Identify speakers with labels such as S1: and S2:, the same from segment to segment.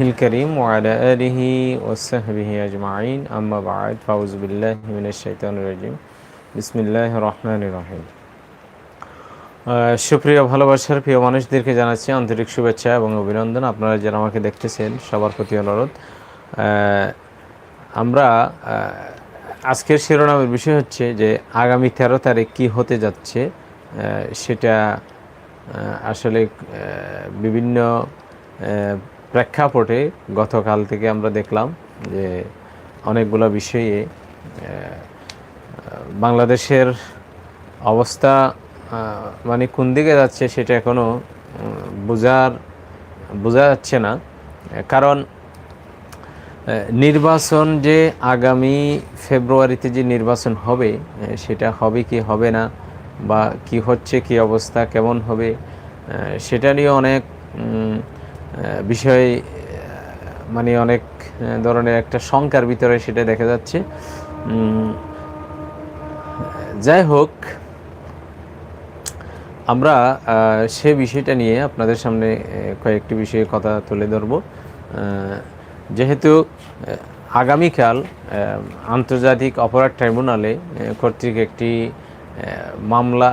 S1: الكريم وعلى آله وصحبه أجمعين أما بعد فأعوذ بالله من الشيطان الرجيم بسم الله الرحمن الرحيم আহ, সুপ্রিয় ভালোবাসার প্রিয় মানুষদেরকে জানাচ্ছি আন্তরিক শুভেচ্ছা এবং অভিনন্দন আপনারা যারা আমাকে দেখতেছেন সবার প্রতি অনুরোধ আহ, আমরা আহ, আজকের শিরোনামের বিষয় হচ্ছে যে আগামী তেরো তারিখ কি হতে যাচ্ছে আহ, সেটা আহ, আসলে আহ, বিভিন্ন আহ, প্রেক্ষাপটে গতকাল থেকে আমরা দেখলাম যে অনেকগুলো বিষয়ে বাংলাদেশের অবস্থা মানে কোন দিকে যাচ্ছে সেটা এখনও বোঝার বোঝা যাচ্ছে না। কারণ নির্বাচন যে আগামী ফেব্রুয়ারিতে যে নির্বাচন হবে সেটা হবে কি হবে না, বা কি হচ্ছে, কি অবস্থা, কেমন হবে সেটা নিয়ে অনেক বিষয় মানে অনেক ধরনের একটা শঙ্কার ভিতরে সেটা দেখা যাচ্ছে। যাই হোক, আমরা সে বিষয়টা নিয়ে আপনাদের সামনে কয়েকটি বিষয়ে কথা তুলে ধরব। যেহেতু আগামীকাল আন্তর্জাতিক অপরাধ ট্রাইব্যুনালে কর্তৃক একটি মামলা,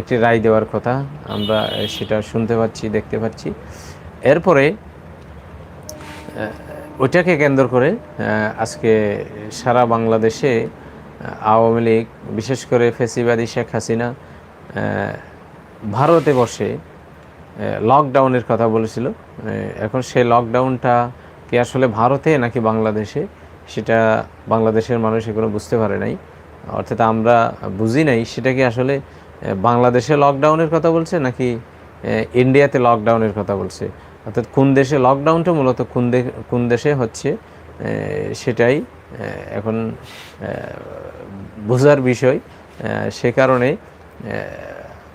S1: একটি রায় দেওয়ার কথা আমরা সেটা শুনতে পাচ্ছি, দেখতে পাচ্ছি। এরপরে ওইটাকে কেন্দ্র করে আজকে সারা বাংলাদেশে আওয়ামী লীগ, বিশেষ করে ফেসিবাদী শেখ হাসিনা ভারতে বসে লকডাউনের কথা বলেছিল। এখন সেই লকডাউনটা কি আসলে ভারতে নাকি বাংলাদেশে? সেটা বাংলাদেশের মানুষ এখনও বুঝতে পারে নাই। অর্থাৎ আমরা বুঝি নাই সেটা কি আসলে বাংলাদেশে লকডাউনের কথা বলছে নাকি ইন্ডিয়াতে লকডাউনের কথা বলছে? অর্থাৎ কোন দেশে লকডাউনটা মূলত কোন কোন দেশে হচ্ছে সেটাই এখন বোঝার বিষয় সে কারণে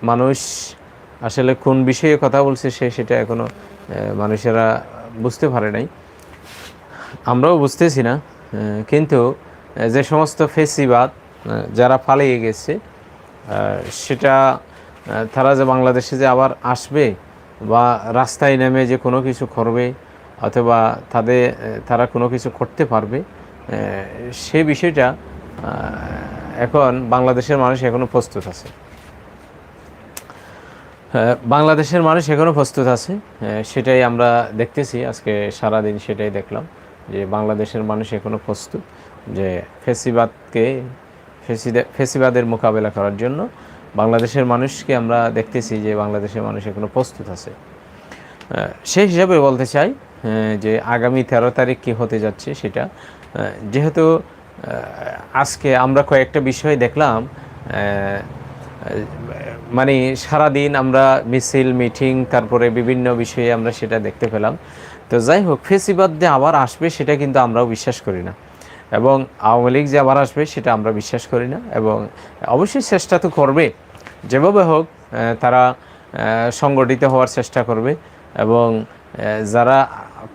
S1: মানুষ আসলে কোন বিষয়ে কথা বলছে সে সেটা এখনও আহ, মানুষেরা বুঝতে পারে নাই। আমরাও বুঝতেছি না কিন্তু যে সমস্ত ফেসিবাদ যারা পালিয়ে গেছে সেটা তারা যে বাংলাদেশে যে আবার আসবে বা রাস্তায় নেমে যে কোনো কিছু করবে, অথবা তাদের তারা কোনো কিছু করতে পারবে সে বিষয়টা এখন বাংলাদেশের মানুষ এখনও প্রস্তুত আছে। বাংলাদেশের মানুষ এখনও প্রস্তুত আছে সেটাই আমরা দেখতেছি, আজকে সারাদিন সেটাই দেখলাম, যে বাংলাদেশের মানুষ এখনও প্রস্তুত, যে ফেসিবাদকে ফেসিবাদের মোকাবেলা করার জন্য বাংলাদেশের মানুষকে আমরা দেখতেছি যে বাংলাদেশের মানুষ এখনও প্রস্তুত আছে। সেই হিসাবে বলতে চাই যে আগামী তেরো তারিখ কী হতে যাচ্ছে সেটা যেহেতু আজকে আমরা কয়েকটা বিষয় দেখলাম মানে সারাদিন আমরা মিছিল, মিটিং, তারপরে বিভিন্ন বিষয়ে আমরা সেটা দেখতে পেলাম। তো যাই হোক, ফেসিবাদ যে আবার আসবে সেটা কিন্তু আমরাও বিশ্বাস করি না। এবং আওয়ামী লীগ যে আবার আসবে সেটা আমরা বিশ্বাস করি না। এবং অবশ্যই চেষ্টা তো করবে। যেভাবে হোক তারা সংগঠিত হওয়ার চেষ্টা করবে এবং যারা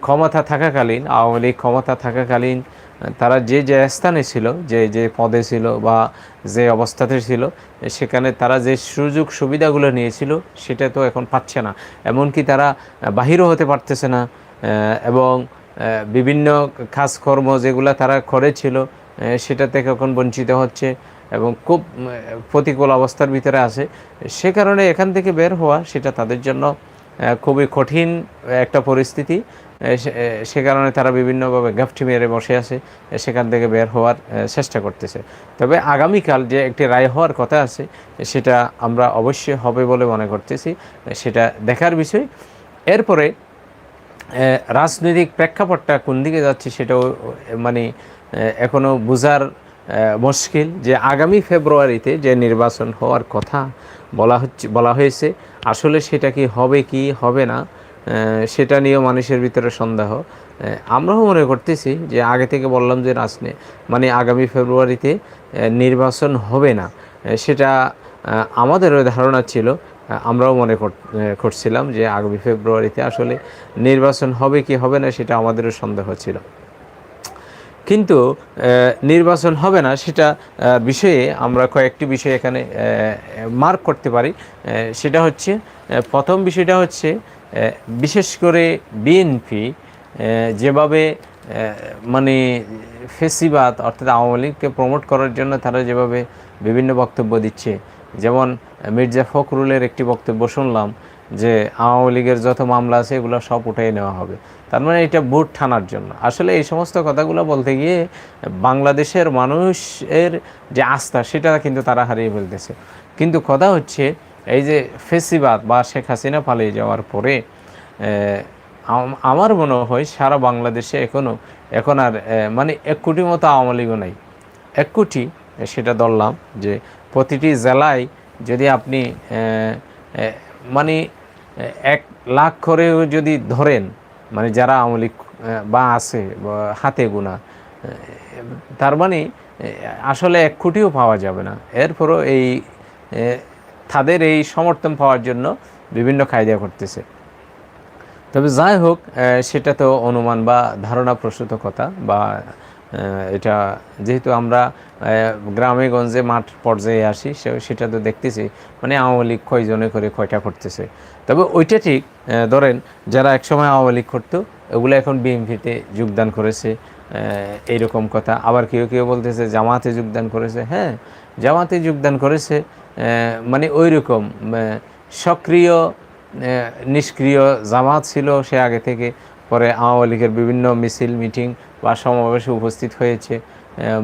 S1: ক্ষমতা থাকাকালীন, আওয়ামী লীগ ক্ষমতা থাকাকালীন, তারা যে যে স্থানে ছিল, যে যে পদে ছিল বা যে অবস্থাতে ছিল, সেখানে তারা যে সুযোগ সুবিধাগুলো নিয়েছিল, সেটা তো এখন পাচ্ছে না। এমনকি তারা বাহিরও হতে পারতেছে না এবং বিভিন্ন কাজকর্ম যেগুলো তারা করেছিল সেটা থেকে এখন বঞ্চিত হচ্ছে। এবং খুব প্রতিকূল অবস্থার ভিতরে আছে। সে কারণে এখান থেকে বের হওয়া সেটা তাদের জন্য খুবই কঠিন একটা পরিস্থিতি। সে- কারণে তারা বিভিন্নভাবে গাফটি মেরে বসে আছে সেখান থেকে বের হওয়ার চেষ্টা করতেছে। তবে আগামীকাল যে একটি রায় হওয়ার কথা আছে, সেটা আমরা অবশ্যই হবে বলে মনে করতেছি, সেটা দেখার বিষয়। এরপরে রাজনৈতিক প্রেক্ষাপটটা কোন দিকে যাচ্ছে সেটাও মানে এখনও এখনও বোঝার মুশকিল যে আগামী ফেব্রুয়ারিতে যে নির্বাচন হওয়ার কথা বলা হচ্ছে, বলা হয়েছে, আসলে সেটা কি হবে কি হবে না সেটা নিয়েও মানুষের ভিতরে সন্দেহ। আমরাও মনে করতেছি যে আগে থেকে বললাম যে রাজনে মানে আগামী ফেব্রুয়ারিতে নির্বাচন হবে না সেটা আমাদেরও ধারণা ছিল আমরাও মনে কর- করছিলাম যে আগামী ফেব্রুয়ারিতে আসলে নির্বাচন হবে কি হবে না সেটা আমাদেরও সন্দেহ ছিল। কিন্তু নির্বাচন হবে না সেটা বিষয়ে আমরা কয়েকটি বিষয় এখানে মার্ক করতে পারি। সেটা হচ্ছে প্রথম বিষয়টা হচ্ছে বিশেষ করে বিএনপি যেভাবে মানে ফেসিবাদ অর্থাৎ আওয়ামী লীগকে প্রমোট করার জন্য তারা যেভাবে বিভিন্ন বক্তব্য দিচ্ছে। যেমন, মির্জা ফখরুলের একটি বক্তব্য শুনলাম যে আওয়ামী লীগের যত মামলা আছে এগুলো সব উঠিয়ে নেওয়া হবে। তার মানে এটা ভোট টানার জন্য। আসলে এই সমস্ত কথাগুলো বলতে গিয়ে বাংলাদেশের মানুষের যে আস্থা, সেটা কিন্তু তারা হারিয়ে ফেলতেছে। কিন্তু কথা হচ্ছে, এই যে ফেসিবাদ বা শেখ হাসিনা পালিয়ে যাওয়ার পরে আমার মনে হয় সারা বাংলাদেশে এখনও এখন আর মানে এক কোটি মতো আওয়ামী লীগও নাই। এক কোটি সেটা ধরলাম যে প্রতিটি জেলায় যদি আপনি মানে এক লাখ করেও যদি ধরেন মানে যারা আওয়ামী বা আছে হাতে গোনা তার মানে আসলে এক কোটিও পাওয়া যাবে না। এরপরও এই তাদের এই সমর্থন পাওয়ার জন্য বিভিন্ন কায়দা করতেছে। তবে যাই হোক সেটা তো অনুমান বা ধারণা প্রসূত কথা বা এটা যেহেতু আমরা গ্রামে গঞ্জে মাঠ পর্যায়ে আসি সেটা তো দেখতেছি। মানে আওয়ামী লীগ কয়জনে করে কয়টা করতেছে? তবে ওইটা ঠিক ধরেন যারা একসময় আওয়ামী লীগ করতো, ওগুলো এখন বিএনপিতে যোগদান করেছে এইরকম কথা। আবার কেউ কেউ বলতেছে জামাতে যোগদান করেছে। হ্যাঁ জামাতে যোগদান করেছে মানে ওই রকম সক্রিয় নিষ্ক্রিয় জামাত ছিল সে আগে থেকে। পরে আওয়ামী লীগের বিভিন্ন মিছিল, মিটিং বা সমাবেশে উপস্থিত হয়েছে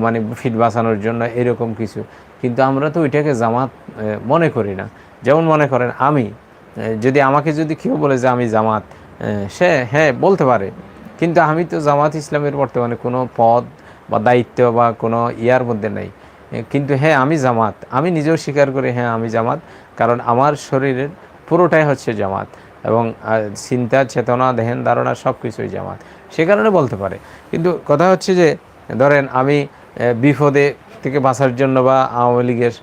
S1: মানে ফিট বাঁচানোর জন্য এরকম কিছু। কিন্তু আমরা তো ওইটাকে জামাত মনে করি না। যেমন মনে করেন আমি যদি আমাকে যদি কেউ বলে যে আমি জামাত সে হ্যাঁ বলতে পারে। কিন্তু আমি তো জামাত ইসলামের বর্তমানে কোনো পদ বা দায়িত্ব বা কোনো ইয়ার মধ্যে নেই। কিন্তু হ্যাঁ আমি জামাত। আমি নিজেও স্বীকার করি হ্যাঁ আমি জামাত। কারণ আমার শরীরের পুরোটাই হচ্ছে জামাত এবং চিন্তা, চেতনা ধ্যান ধারণা সব কিছুই জামাত। সে কারণে বলতে পারে। কিন্তু কথা হচ্ছে যে, ধরেন আমি বিপদে থেকে বাঁচার জন্য বা আওয়ামী লীগের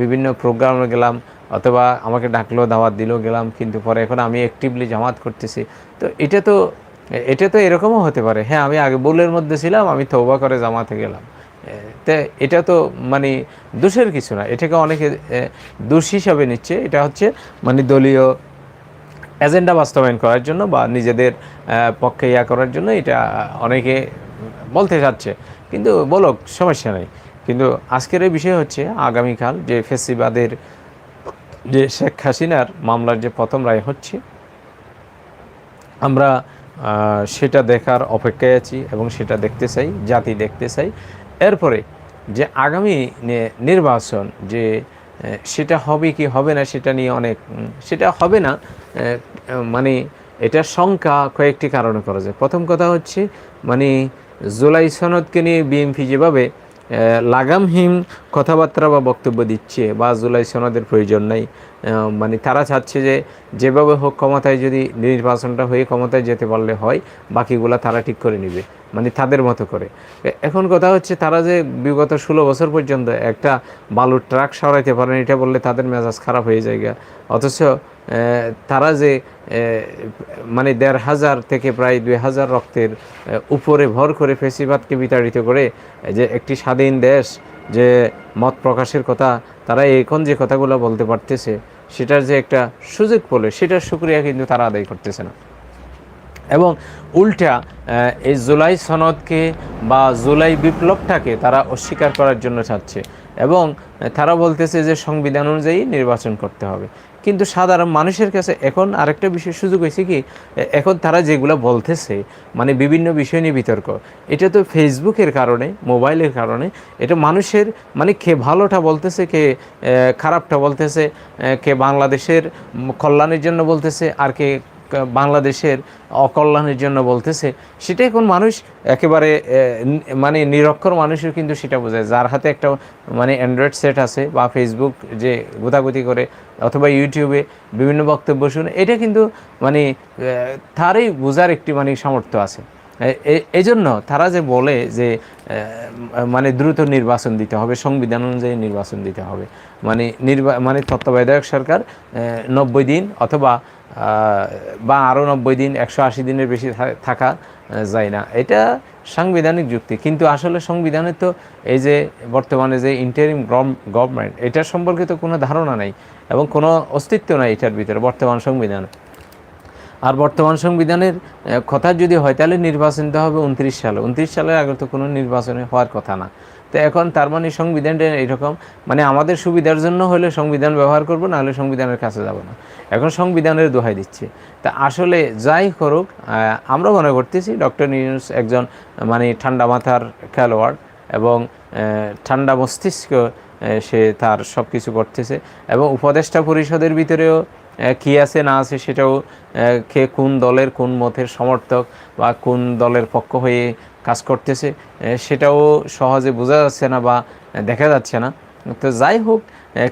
S1: বিভিন্ন প্রোগ্রামে গেলাম অথবা আমাকে ডাকলো, দাওয়াত দিল, গেলাম, কিন্তু পরে এখন আমি অ্যাক্টিভলি জামাত করতেছি। তো এটা তো এটা তো এরকমও হতে পারে। হ্যাঁ আমি আগে বুলের মধ্যে ছিলাম, আমি তৌবা করে জামাতে গেলাম। তে এটা তো মানে দোষের কিছু না। এটাকে অনেকে দোষ হিসাবে নিচ্ছে। এটা হচ্ছে মানে দলীয় এজেন্ডা বাস্তবায়ন করার জন্য বা নিজেদের পক্ষে ইয়া করার জন্য এটা অনেকে বলতে চাচ্ছে কিন্তু বলক, সমস্যা নেই। কিন্তু আজকের এই বিষয় হচ্ছে, আগামীকাল যে ফেসিবাদের যে শেখ হাসিনার মামলার যে প্রথম রায় হচ্ছে, আমরা সেটা দেখার অপেক্ষায় আছি এবং সেটা দেখতে চাই, জাতি দেখতে চাই। এরপরে যে আগামী নির্বাচন যে সেটা হবে কি হবে না সেটা নিয়ে অনেক সেটা হবে না মানে এটা শঙ্কা কয়েকটি কারণে করা যায়। প্রথম কথা হচ্ছে মানে জুলাই সনদকে নিয়ে বিএনপি যেভাবে লাগামহীন কথাবার্তা বা বক্তব্য দিচ্ছে বা জুলাই সনদের প্রয়োজন নাই। মানে তারা চাচ্ছে যে যেভাবে হোক ক্ষমতায় যদি নির্বাচনটা হয়ে ক্ষমতায় যেতে পারলে হয়, বাকিগুলা তারা ঠিক করে নিবে মানে তাদের মতো করে এখন কথা হচ্ছে তারা যে বিগত ষোলো বছর পর্যন্ত একটা বালুর ট্রাক সরাইতে পারেন, এটা বললে তাদের মেজাজ খারাপ হয়ে যায়। অথচ তারা যে মানে দেড় হাজার থেকে প্রায় দুই হাজার রক্তের উপরে ভর করে ফেসিবাদকে বিতাড়িত করে, যে একটি স্বাধীন দেশ, যে মত প্রকাশের কথা তারা এখন যে কথাগুলো বলতে পারতেছে, সেটার যে একটা সুযোগ পড়লে সেটার সুক্রিয়া কিন্তু তারা আদায় করতেছে না। এবং উল্টা এই জুলাই সনদকে বা জুলাই বিপ্লবটাকে তারা অস্বীকার করার জন্য চাচ্ছে। এবং তারা বলতেছে যে সংবিধান অনুযায়ী নির্বাচন করতে হবে। কিন্তু সাধারণ মানুষের কাছে এখন আরেকটা বিষয় সুযোগ হয়েছে কি এখন তারা যেগুলো বলতেছে মানে বিভিন্ন বিষয় নিয়ে বিতর্ক। এটা তো ফেসবুকের কারণে, মোবাইলের কারণে, এটা মানুষের মানে কে ভালোটা বলতেছে, কে খারাপটা বলতেছে কে বাংলাদেশের কল্যাণের জন্য বলতেছে, আর কে বাংলাদেশের অকল্যাণের জন্য বলতেছে সেটা এখন মানুষ একেবারে মানে নিরক্ষর মানুষের কিন্তু সেটা বোঝায়। যার হাতে একটা মানে অ্যান্ড্রয়েড সেট আছে বা ফেসবুক যে গোতাগুতি করে, অথবা ইউটিউবে বিভিন্ন বক্তব্য শুনে, এটা কিন্তু মানে তারই বোঝার একটি মানে সামর্থ্য আছে। এ- এ- এই জন্য তারা যে বলে যে মানে দ্রুত নির্বাচন দিতে হবে, সংবিধান অনুযায়ী নির্বাচন দিতে হবে মানে নির্বা মানে তত্ত্বাবধায়ক সরকার নব্বই দিন অথবা বা আরও নব্বই দিন, একশো আশি দিনের বেশি থাকা যায় না। এটা সাংবিধানিক যুক্তি। কিন্তু আসলে সংবিধানে তো এই যে বর্তমানে যে ইন্টারিম গভর্নমেন্ট এটার সম্পর্কে তো কোনো ধারণা নাই এবং কোনো অস্তিত্ব নাই এটার ভিতরে, বর্তমান সংবিধানে। আর বর্তমান সংবিধানের কথা যদি হয়, তাহলে নির্বাচনটা হবে উনত্রিশ সালে। উনত্রিশ সালের আগে তো কোনো নির্বাচনে হওয়ার কথা না। তো এখন তার মানে সংবিধানটা এইরকম। মানে আমাদের সুবিধার জন্য হলে সংবিধান ব্যবহার করব, না হলে সংবিধানের কাছে যাব না। এখন সংবিধানের দোহাই দিচ্ছে। তা আসলে যাই করুক আমরা মনে করতেছি ডক্টর নিউজ একজন মানে ঠান্ডা মাথার খেলোয়াড় এবং ঠান্ডা মস্তিষ্ক সে তার সব কিছু করতেছে এবং উপদেষ্টা পরিষদের ভিতরেও কি আছে না আছে সেটাও কে কোন দলের কোন মতের সমর্থক বা কোন দলের পক্ষ হয়ে কাজ করতেছে সেটাও সহজে বোঝা যাচ্ছে না বা দেখা যাচ্ছে না। তো যাই হোক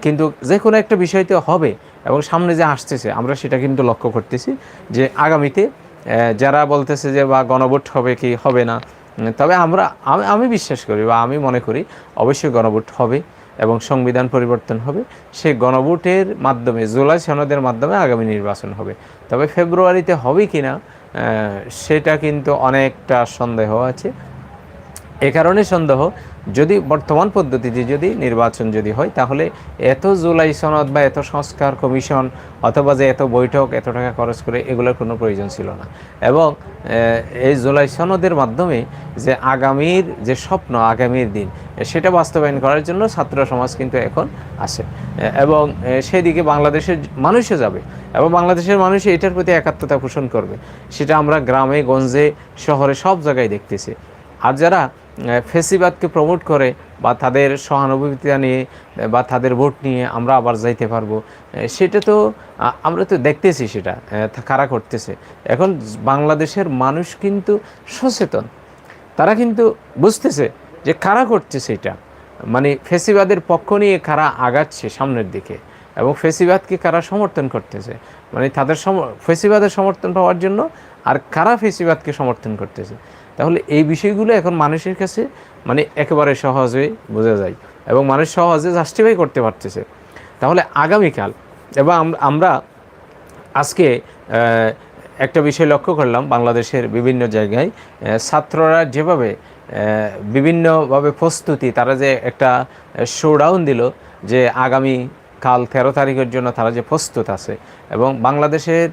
S1: কিন্তু যে কোনো একটা বিষয়তে হবে এবং সামনে যে আসতেছে, আমরা সেটা কিন্তু লক্ষ্য করতেছি যে আগামীতে যারা বলতেছে যে বা গণভোট হবে কি হবে না তবে আমরা, আমি বিশ্বাস করি বা আমি মনে করি অবশ্যই গণভোট হবে এবং সংবিধান পরিবর্তন হবে। সেই গণভোটের মাধ্যমে, জুলাই সনদের মাধ্যমে আগামী নির্বাচন হবে। তবে ফেব্রুয়ারিতে হবে কি না সেটা কিন্তু অনেকটা সন্দেহ আছে। এ কারণে সন্দেহ যদি বর্তমান পদ্ধতিতে যদি নির্বাচন যদি হয় তাহলে এত জুলাই সনদ বা এত সংস্কার কমিশন অথবা যে এত বৈঠক এত টাকা খরচ করে এগুলোর কোনো প্রয়োজন ছিল না। এবং এই জুলাই সনদের মাধ্যমে যে আগামীর যে স্বপ্ন আগামীর দিন সেটা বাস্তবায়ন করার জন্য ছাত্র সমাজ কিন্তু এখন আহ, এবং সেদিকে বাংলাদেশের মানুষও যাবে এবং বাংলাদেশের মানুষ এটার প্রতি একাত্মতা পোষণ করবে। সেটা আমরা গ্রামে গঞ্জে শহরে সব জায়গায় দেখতেছি। আর যারা ফেসিবাদকে প্রমোট করে বা তাদের সহানুভূতিতা নিয়ে বা তাদের ভোট নিয়ে আমরা আবার যাইতে পারব। সেটা তো আমরা তো দেখতেছি সেটা কারা করতেছে। এখন বাংলাদেশের মানুষ কিন্তু সচেতন। তারা কিন্তু বুঝতেছে যে কারা করতেছে এটা মানে ফেসিবাদের পক্ষ নিয়ে কারা আগাচ্ছে সামনের দিকে এবং ফেসিবাদকে কারা সমর্থন করতেছে। মানে তাদের সম, ফেসিবাদের সমর্থন পাওয়ার জন্য আর কারা ফেসিবাদকে সমর্থন করতেছে। তাহলে এই বিষয়গুলো এখন মানুষের কাছে মানে একেবারে সহজে বোঝা যায় এবং মানুষ সহজে জাস্টিফাই করতে পারতেছে। তাহলে আগামীকাল এবং আমরা আজকে একটা বিষয় লক্ষ্য করলাম বাংলাদেশের বিভিন্ন জায়গায় ছাত্ররা যেভাবে বিভিন্নভাবে প্রস্তুতি, তারা যে একটা শোডাউন দিল যে আগামী কাল তেরো তারিখের জন্য তারা যে প্রস্তুত আছে এবং বাংলাদেশের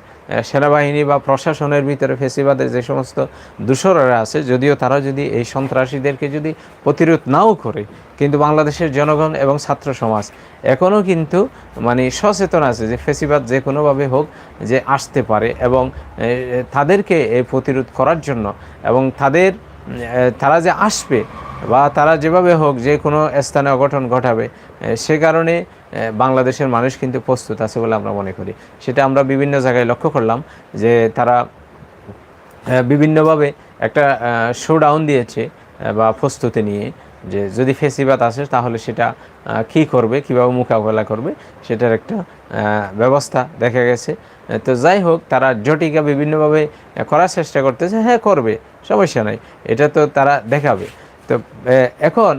S1: সেনাবাহিনী বা প্রশাসনের ভিতরে ফেসিবাদের যে সমস্ত দূষররা আছে, যদিও তারা যদি এই সন্ত্রাসীদেরকে যদি প্রতিরোধ নাও করে, কিন্তু বাংলাদেশের জনগণ এবং ছাত্র সমাজ এখনও কিন্তু মানে সচেতন আছে যে ফেসিবাদ যে কোনোভাবে হোক যে আসতে পারে এবং তাদেরকে এই প্রতিরোধ করার জন্য এবং তাদের তারা যে আসবে বা তারা যেভাবে হোক যে কোনো স্থানে অঘটন ঘটাবে সে কারণে বাংলাদেশের মানুষ কিন্তু প্রস্তুত আছে বলে আমরা মনে করি। সেটা আমরা বিভিন্ন জায়গায় লক্ষ্য করলাম যে তারা বিভিন্নভাবে একটা শোডাউন দিয়েছে বা প্রস্তুতি নিয়ে যে যদি ফেসিবাদ আসে তাহলে সেটা কী করবে, কীভাবে মোকাবেলা করবে সেটার একটা ব্যবস্থা দেখা গেছে। তো যাই হোক, তারা জটিকা বিভিন্নভাবে করার চেষ্টা করতেছে হ্যাঁ করবে, সমস্যা নাই। এটা তো তারা দেখাবে। তো এখন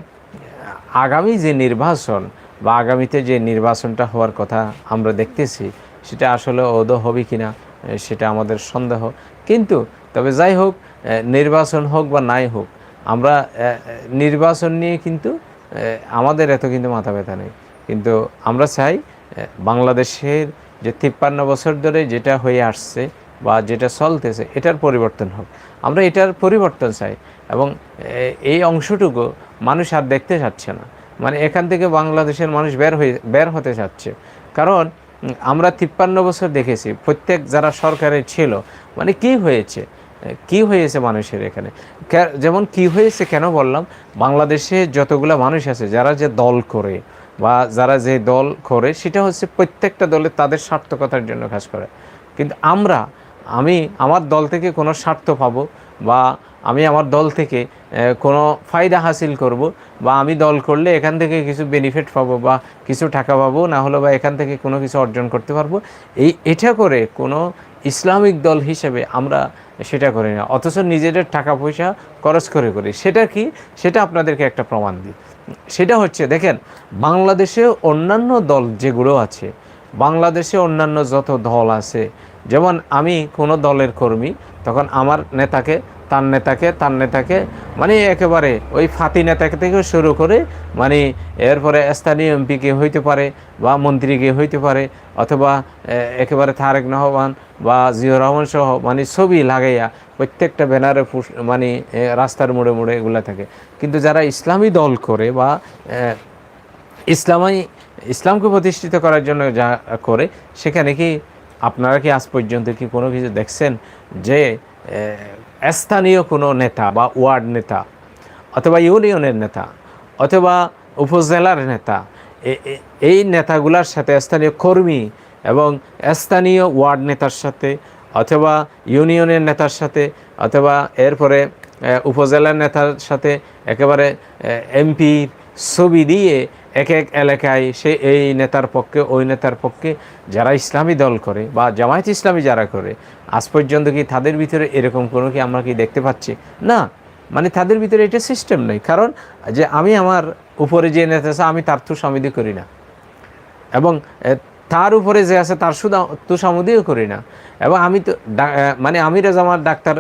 S1: আগামী যে নির্বাচন বা আগামীতে যে নির্বাচনটা হওয়ার কথা আমরা দেখতেছি সেটা আসলে ওদ হবে কিনা এ, সেটা আমাদের সন্দেহ। কিন্তু তবে যাই হোক নির্বাচন হোক বা নাই হোক আমরা নির্বাচন নিয়ে কিন্তু আমাদের এত কিন্তু মাথা ব্যথা নেই। কিন্তু আমরা চাই বাংলাদেশের যে তিপ্পান্ন বছর ধরে যেটা হয়ে আসছে বা যেটা চলতেছে এটার পরিবর্তন হোক। আমরা এটার পরিবর্তন চাই। এবং এই অংশটুকু মানুষ আর দেখতে চাচ্ছে না। মানে এখান থেকে বাংলাদেশের মানুষ বের হয়ে, বের হতে চাচ্ছে। কারণ, আমরা তিপ্পান্ন বছর দেখেছি, প্রত্যেক যারা সরকারে ছিল মানে কি হয়েছে? কি হয়েছে মানুষের এখানে? যেমন কি হয়েছে কেন বললাম? বাংলাদেশে যতগুলো মানুষ আছে, যারা যে দল করে বা যারা যে দল করে, সেটা হচ্ছে প্রত্যেকটা দলে তাদের সার্থকতার জন্য কাজ করে। কিন্তু আমরা, আমি, আমার দল থেকে কোনো স্বার্থ পাবো বা আমি আমার দল থেকে কোনো ফায়দা হাসিল করব বা আমি দল করলে এখান থেকে কিছু বেনিফিট পাবো বা কিছু টাকা পাবো, না হলে বা এখান থেকে কোনো কিছু অর্জন করতে পারব। এই, এটা করে কোনো ইসলামিক দল হিসেবে আমরা সেটা করি না। অথচ নিজেদের টাকা পয়সা খরচ করে করি। সেটা কি? সেটা আপনাদেরকে একটা প্রমাণ দিই। সেটা হচ্ছে, দেখেন, বাংলাদেশে অন্যান্য দল যেগুলো আছে, বাংলাদেশে অন্যান্য যত দল আছে, যেমন আমি কোনো দলের কর্মী, তখন আমার নেতাকে তার নেতাকে তার নেতাকে মানে একেবারে ওই ফাতি নেতাকে থেকে শুরু করে মানে এরপরে স্থানীয় এমপিকে হইতে পারে বা মন্ত্রীকে হইতে পারে অথবা একেবারে তারেক রহমান বা জিয়র রহমান সহ মানে ছবি লাগাইয়া প্রত্যেকটা ব্যানারে মানে রাস্তার মোড়ে মোড়ে এগুলা থাকে। কিন্তু যারা ইসলামী দল করে বা এ, ইসলামাই ইসলামকে প্রতিষ্ঠিত করার জন্য যা করে সেখানে কি আপনারা কি আজ পর্যন্ত কি কোনো কিছু দেখছেন যে স্থানীয় কোনো নেতা বা ওয়ার্ড নেতা অথবা ইউনিয়নের নেতা অথবা উপজেলার নেতা এই নেতাগুলার সাথে স্থানীয় কর্মী এবং স্থানীয় ওয়ার্ড নেতার সাথে অথবা ইউনিয়নের নেতার সাথে অথবা এরপরে উপজেলার নেতার সাথে একেবারে এমপি ছবি দিয়ে এক এক এলাকায় সে এই নেতার পক্ষে, ওই নেতার পক্ষে যারা ইসলামী দল করে বা জামায়াত ইসলামী যারা করে আজ পর্যন্ত কি তাদের ভিতরে এরকম কোনো কি আমরা কি দেখতে পাচ্ছি? না মানে তাদের ভিতরে এটা সিস্টেম নেই। কারণ যে আমি আমার উপরে যে নেতা আছে, আমি তার তুষামিদি করি না। এবং তার উপরে যে আছে, তার শুধু তুষামুদিও করি না। এবং আমি তো মানে আমির জামার ডাক্তার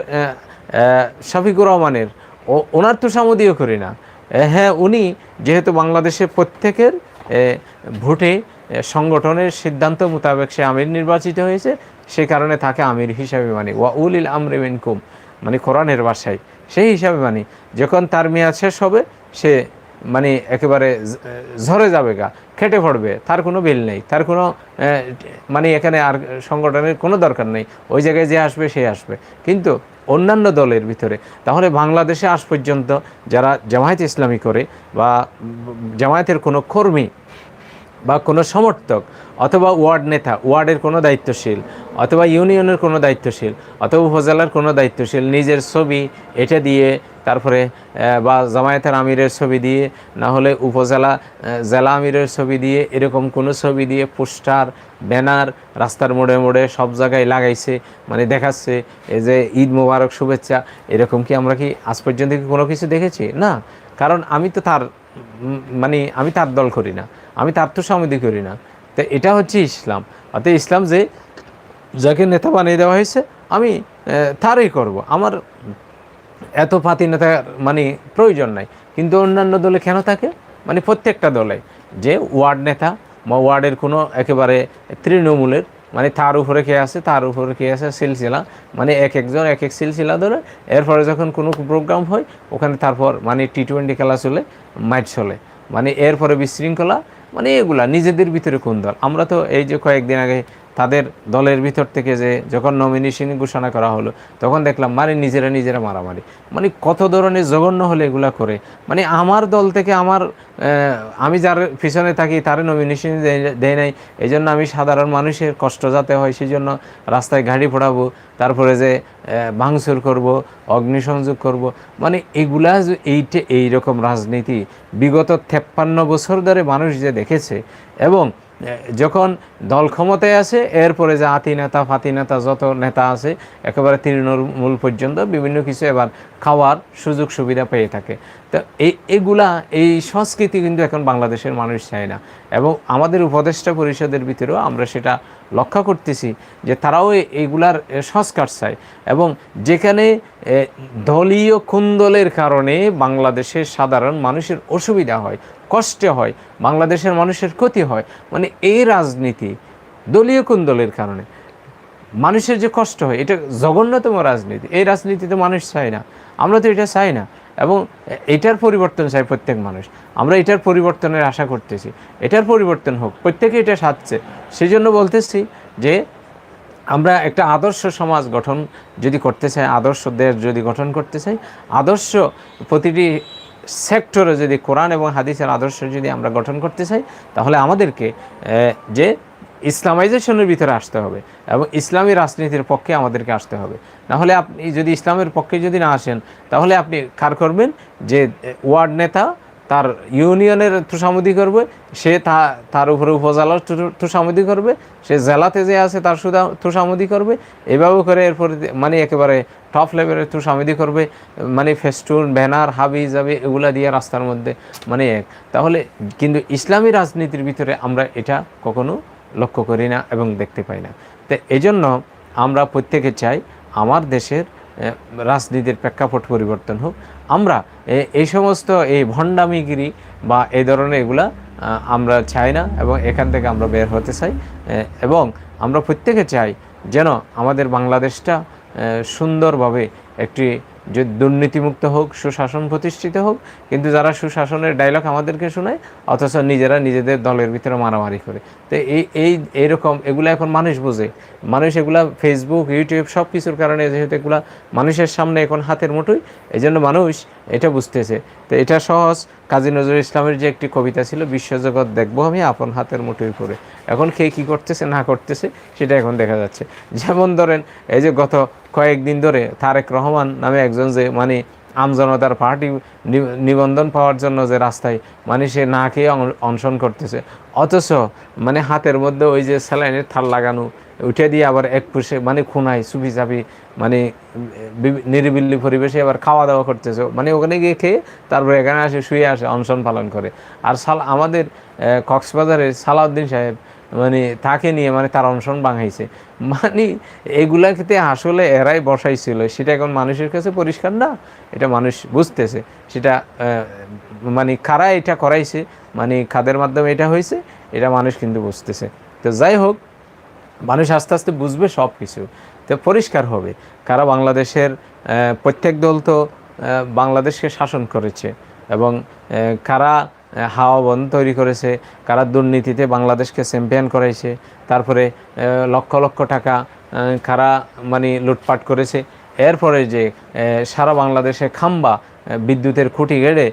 S1: শফিকুর রহমানের, ও, ওনার তুষামুদিও করি না। হ্যাঁ উনি যেহেতু বাংলাদেশে প্রত্যেকের ভোটে সংগঠনের সিদ্ধান্ত মোতাবেক সে আমির নির্বাচিত হয়েছে। সে কারণে তাকে আমির হিসাবে মানি। ওয়া উলিল আমরে মিনকুম মানে কোরআনের বাসায়। সেই হিসাবে মানি, যখন তার মেয়াদ শেষ হবে, সে মানে একেবারে ঝরে যাবে গা, খেটে পড়বে, তার কোনো বিল নেই, তার কোনো মানে এখানে আর সংগঠনের কোনো দরকার নেই। ওই জায়গায় যে আসবে, সে আসবে। কিন্তু অন্যান্য দলের ভিতরে, তাহলে বাংলাদেশে আজ পর্যন্ত যারা জামায়াত ইসলামী করে বা জামায়াতের কোনো কর্মী বা কোনো সমর্থক অথবা ওয়ার্ড নেতা, ওয়ার্ডের কোনো দায়িত্বশীল অথবা ইউনিয়নের কোনো দায়িত্বশীল অথবা উপজেলার কোনো দায়িত্বশীল, নিজের ছবি এটা দিয়ে তারপরে বা জামায়াতের আমিরের ছবি দিয়ে, না হলে উপজেলা জেলা আমিরের ছবি দিয়ে, এরকম কোনো ছবি দিয়ে পোস্টার, ব্যানার রাস্তার মোড়ে মোড়ে সব জায়গায় লাগাইছে। মানে দেখাচ্ছে এই যে ঈদ মোবারক শুভেচ্ছা, এরকম কি আমরা কি আজ পর্যন্ত কি কোনো কিছু দেখেছি? না, কারণ আমি তো তার মানে আমি তার দল করি না। আমি তার তো সমিতি করি না। তো এটা হচ্ছে ইসলাম। অর্থাৎ ইসলাম যে যাকে নেতা বানিয়ে দেওয়া হয়েছে, আমি তারই করব। আমার এত পাতি নেতার মানে প্রয়োজন নাই। কিন্তু অন্যান্য দলে কেন থাকে? মানে প্রত্যেকটা দলে। যে ওয়ার্ড নেতা বা ওয়ার্ডের কোনো একেবারে তৃণমূলের মানে তার উপরে কে আছে, তার উপরে কে আছে সিলসিলা। মানে এক একজন, এক এক সিলসিলা ধরে এরপরে যখন কোনো প্রোগ্রাম হয়, ওখানে তারপর মানে টি টোয়েন্টি খেলা চলে, ম্যাচ চলে। মানে এরপরে বিশৃঙ্খলা মানে এগুলা নিজেদের ভিতরে কোন দল? আমরা তো এই যে কয়েকদিন আগে তাদের দলের ভিতর থেকে যে যখন নমিনেশন ঘোষণা করা হলো, তখন দেখলাম মানে নিজেরা নিজেরা মারামারি। মানে কত ধরনের জঘন্য হলে এগুলা করে। মানে আমার দল থেকে আমার আমি যার পিছনে থাকি তার নমিনেশন দেয় নাই। এই জন্য আমি সাধারণ মানুষের কষ্ট যাতে হয় সেই জন্য রাস্তায় গাড়ি ফোড়াবো, তারপরে যে ভাঙচুর করব, অগ্নিসংযোগ করব। মানে এগুলা এইটে, এইরকম রাজনীতি বিগত তেপ্পান্ন বছর ধরে মানুষ যে দেখেছে, এবং যখন দল ক্ষমতায় আছে এরপরে যে আতি নেতা ফাতি নেতা যত নেতা আছে, একেবারে তৃণমূল পর্যন্ত বিভিন্ন কিছু এবার খাওয়ার সুযোগ সুবিধা পেয়ে থাকে। তো এই এগুলা, এই সংস্কৃতি কিন্তু এখন বাংলাদেশের মানুষ চায় না। এবং আমাদের উপদেষ্টা পরিষদের ভিতরেও আমরা সেটা লক্ষ্য করতেছি যে তারাও এগুলার সংস্কার চায়। এবং যেখানে দলীয় কুন্দলের কারণে বাংলাদেশের সাধারণ মানুষের অসুবিধা হয়, কষ্টে হয়, বাংলাদেশের মানুষের ক্ষতি হয় মানে এই রাজনীতি দলীয় কুন্দলের কারণে। মানুষের যে কষ্ট হয়, এটা জঘন্যতম রাজনীতি। এই রাজনীতিতে মানুষ চায় না। আমরা তো এটা চাই না। এবং এটার পরিবর্তন চাই প্রত্যেক মানুষ। আমরা এটার পরিবর্তনের আশা করতেছি। এটার পরিবর্তন হোক, প্রত্যেকে এটা সাধছে। সেই জন্য বলতেছি যে, আমরা একটা আদর্শ সমাজ গঠন যদি করতে চাই আদর্শ দেশ যদি গঠন করতে চাই, আদর্শ প্রতিটি সেক্টরে যদি কোরআন এবং হাদিসের আদর্শ যদি আমরা গঠন করতে চাই, তাহলে আমাদেরকে যে ইসলামাইজেশনের ভিতরে আসতে হবে এবং ইসলামী রাজনীতির পক্ষে আমাদেরকে আসতে হবে। নাহলে আপনি যদি ইসলামের পক্ষে যদি না আসেন, তাহলে আপনি কার করবেন? যে ওয়ার্ড নেতা তার ইউনিয়নের তুষামুদি করবে, সে তা, তার উপরে উপজেলার তুষামুদি করবে, সে জেলাতে যে আছে তার সুদা তুষামুদি করবে, এভাবে করে এরপরে মানে একেবারে টপ লেভেলের তুষামুদি করবে মানে ফেস্টুন, ব্যানার হাবি যাবে এগুলা দিয়ে রাস্তার মধ্যে মানে এক। তাহলে কিন্তু ইসলামী রাজনীতির ভিতরে আমরা এটা কখনো লক্ষ্য করি না এবং দেখতে পাই না। তো এই জন্য আমরা প্রত্যেকে চাই আমার দেশের রাজনীতির প্রেক্ষাপট পরিবর্তন হোক। আমরা এই সমস্ত এই ভণ্ডামিগিরি বা এই ধরনের এগুলা আমরা চাই না এবং এখান থেকে আমরা বের হতে চাই। এবং আমরা প্রত্যেকে চাই যেন আমাদের বাংলাদেশটা সুন্দরভাবে একটি যে দুর্নীতিমুক্ত হোক, সুশাসন প্রতিষ্ঠিত হোক, কিন্তু যারা সুশাসনের ডায়লগ আমাদেরকে শোনায়, অথচ নিজেরা নিজেদের দলের ভিতরে মারামারি করে। তো এই এই এইরকম এগুলো এখন মানুষ বোঝে। মানুষ এগুলা ফেসবুক ইউটিউব সব কিছুর কারণে যেহেতু এগুলা মানুষের সামনে এখন হাতের মুঠোই এই জন্য মানুষ এটা বুঝতেছে। তো এটা সহজ। কাজী নজরুল ইসলামের যে একটি কবিতা ছিল, বিশ্বজগৎ দেখব আমি আপন হাতের মুঠোই করে। এখন কে কী করতেছে, না করতেছে, সেটা এখন দেখা যাচ্ছে। যেমন ধরেন, এই যে গত কয়েকদিন ধরে তারেক রহমান নামে একজন যে মানে আমজনতার পার্টি নিবন্ধন পাওয়ার জন্য যে রাস্তায় মানে সে না খেয়ে অনশন করতেছে। অথচ মানে হাতের মধ্যে ওই যে স্যালাইনের থাল লাগানো, উঠে দিয়ে আবার এক পুষে মানে খুনাই চুপি চাপি মানে বি- নিরিবিলি পরিবেশে আবার খাওয়া দাওয়া করতেছে। মানে ওখানে গিয়ে খেয়ে তারপরে এখানে আসে শুয়ে আসে অনশন পালন করে। আর সাল, আমাদের কক্সবাজারের সালাউদ্দিন সাহেব মানে তাকে নিয়ে মানে তার অনশন বাঙাইছে মানে এগুলা ক্ষেত্রে আসলে এরাই বসাইছিল। সেটা এখন মানুষের কাছে পরিষ্কার না? এটা মানুষ বুঝতেছে। সেটা মানে কারা এটা করাইছে? মানে খাদের মাধ্যমে এটা হয়েছে? এটা মানুষ কিন্তু বুঝতেছে। তো যাই হোক, মানুষ আস্তে আস্তে বুঝবে সব কিছু তো পরিষ্কার হবে। কারা বাংলাদেশের প্রত্যেক দল তো বাংলাদেশকে শাসন করেছে। এবং কারা হাওয়া বন তৈরি করেছে কারা দুর্নীতিতে বাংলাদেশকে চ্যাম্পিয়ন করাইছে তারপরে লক্ষ লক্ষ টাকা কারা মানে লুটপাট করেছে। এরপরে যে সারা বাংলাদেশে খাম্বা বিদ্যুতের খুঁটি গেড়ে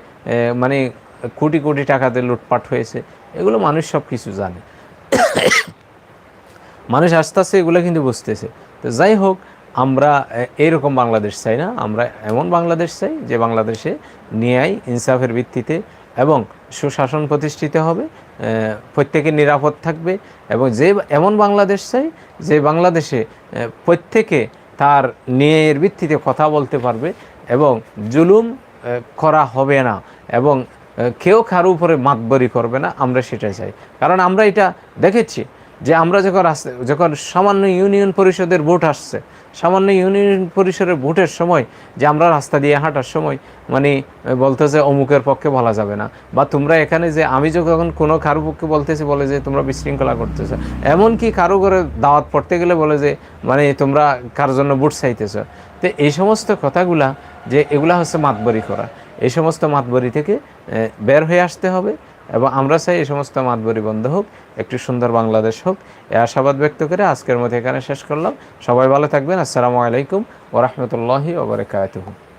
S1: মানে কোটি কোটি টাকাতে লুটপাট হয়েছে। এগুলো মানুষ সব কিছু জানে। মানুষ আস্তে আস্তে এগুলো কিন্তু বুঝতেছে। তো যাই হোক আমরা এ, এইরকম বাংলাদেশ চাই না। আমরা এমন বাংলাদেশ চাই যে বাংলাদেশে ন্যায় ইনসাফের ভিত্তিতে এবং সুশাসন প্রতিষ্ঠিত হবে প্রত্যেকে নিরাপদ থাকবে এবং যে এমন বাংলাদেশ চাই যে বাংলাদেশে প্রত্যেকে তার ন্যায়ের ভিত্তিতে কথা বলতে পারবে এবং জুলুম করা হবে না এবং কেউ কারও উপরে মাতবরি করবে না, আমরা সেটাই চাই। কারণ আমরা এটা দেখেছি যে আমরা যখন রাস্তা যখন সামান্য ইউনিয়ন পরিষদের ভোট আসছে, সামান্য ইউনিয়ন পরিষদের ভোটের সময় যে আমরা রাস্তা দিয়ে হাঁটার সময় মানে বলতেছে অমুকের পক্ষে বলা যাবে না। বা তোমরা এখানে যে, আমি যখন কোনো কারও পক্ষে বলতেছি বলে যে, তোমরা বিশৃঙ্খলা করতেছো। এমনকি কারও করে দাওয়াত পড়তে গেলে বলে যে মানে তোমরা কার জন্য ভোট চাইতেছ। তো এই সমস্ত কথাগুলা যে, এগুলা হচ্ছে মাতবরি করা। এই সমস্ত মাতবরি থেকে বের হয়ে আসতে হবে। এবং আমরা চাই এই সমস্ত মাতবরি বন্ধ হোক, একটি সুন্দর বাংলাদেশ হোক। এ আশাবাদ ব্যক্ত করে আজকের মধ্যে এখানে শেষ করলাম। সবাই ভালো থাকবেন। আসসালামু আলাইকুম ওরহমতুল্লাহি ওবরাকাতুহু